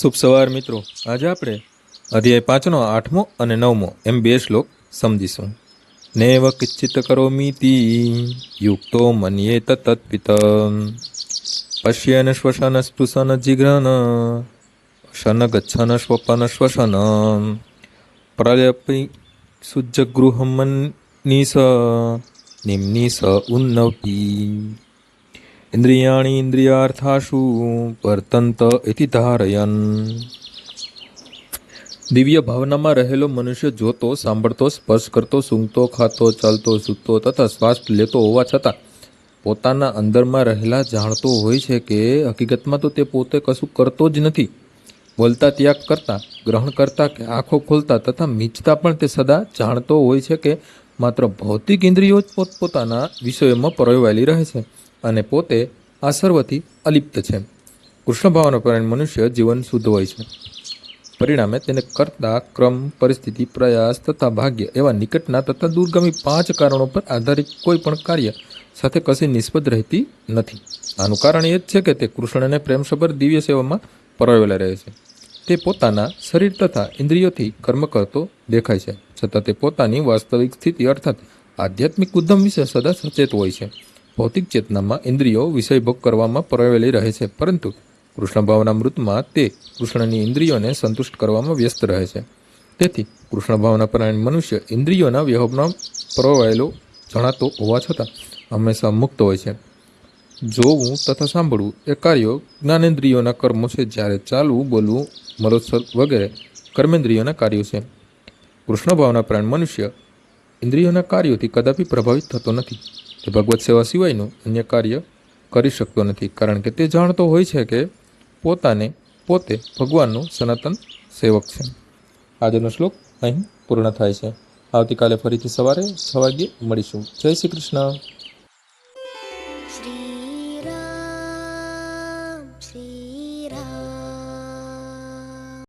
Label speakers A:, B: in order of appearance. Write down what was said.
A: શુભ સવાર મિત્રો. આજે આપણે અધ્યાય પાંચનો, આઠમો અને નવમો એમ બે શ્લોક સમજીશું. નૈવ કિચ્છિત કરોમીતિ યુક્તો મન્યે તત્પિત પશ્યન શ્વસન સ્પૃશન જિઘ્રન શન ગચ્છન સ્વપન શ્વસન. પ્રલપી શુજ્જગૃહમન્નિસ નિમ્નિસ ઉન્નવતી. ઇન્દ્રિયાણી ઇન્દ્રિયાર્થાશુ વર્તંત ઇતિ ધારયન. દિવ્ય ભાવનામાં રહેલો મનુષ્ય જોતો, સાંભળતો, સ્પર્શ કરતો, સૂંઘતો, ખાતો, ચાલતો, સૂતો તથા શ્વાસ લેતો હોવા છતાં પોતાના અંદરમાં રહેલા જાણતો હોય છે કે હકીકતમાં તો તે પોતે કશું કરતો જ નથી. બોલતા ત્યાગ કરતા, ગ્રહણ કરતા કે આંખો ખોલતા તથા મીચતા પણ તે સદા જાણતો હોય છે કે માત્ર ભૌતિક ઇન્દ્રિયો જ પોતપોતાના વિષયોમાં પરોવાયેલી રહે છે. અને પોતે આ સર્વથી અલિપ્ત છે. કૃષ્ણ ભાવનો પરિણામ મનુષ્ય જીવન શુદ્ધ હોય છે. પરિણામે તેને કરતા, ક્રમ, પરિસ્થિતિ, પ્રયાસ તથા ભાગ્ય એવા નિકટના તથા દૂરગામી પાંચ કારણો પર આધારિત કોઈ પણ કાર્ય સાથે કશી નિસ્બત રહેતી નથી. આનું કારણ એ જ છે કે તે કૃષ્ણને પ્રેમસભર દિવ્ય સેવામાં પરોવેલા રહે છે. તે પોતાના શરીર તથા ઇન્દ્રિયોથી કર્મ કરતો દેખાય છે. છતાં તે પોતાની વાસ્તવિક સ્થિતિ અર્થાત આધ્યાત્મિક ઉદ્યમ વિશે સદા સચેત હોય છે. ભૌતિક ચેતનામાં ઇન્દ્રિયો વિષયભોગ કરવામાં પરોવેલી રહે છે, પરંતુ કૃષ્ણ ભાવના મૃતમાં તે કૃષ્ણની ઇન્દ્રિયોને સંતુષ્ટ કરવામાં વ્યસ્ત રહે છે. તેથી કૃષ્ણ ભાવના પરાયણ મનુષ્ય ઇન્દ્રિયોના વ્યવહારમાં પરોવાયેલો જણાતો હોવા છતાં હંમેશા મુક્ત હોય છે. જોવું તથા સાંભળવું એ કાર્યો જ્ઞાનેન્દ્રિયોના કર્મો છે, જ્યારે ચાલવું, બોલવું મલોત્સવ વગેરે કર્મેન્દ્રિયોના કાર્યો છે. કૃષ્ણ ભાવના પ્રાણ મનુષ્ય ઇન્દ્રિયોના કાર્યોથી કદાપી પ્રભાવિત થતો નથી. તે ભગવત સેવા સિવાયનું અન્ય કાર્ય કરી શકતો નથી. કારણ કે તે જાણતો હોય છે કે પોતાને પોતે ભગવાનનું સનાતન સેવક છે. આજનો શ્લોક અહીં પૂર્ણ થાય છે. આવતીકાલે ફરીથી સવારે છ વાગ્યે મળીશું. જય શ્રી કૃષ્ણ.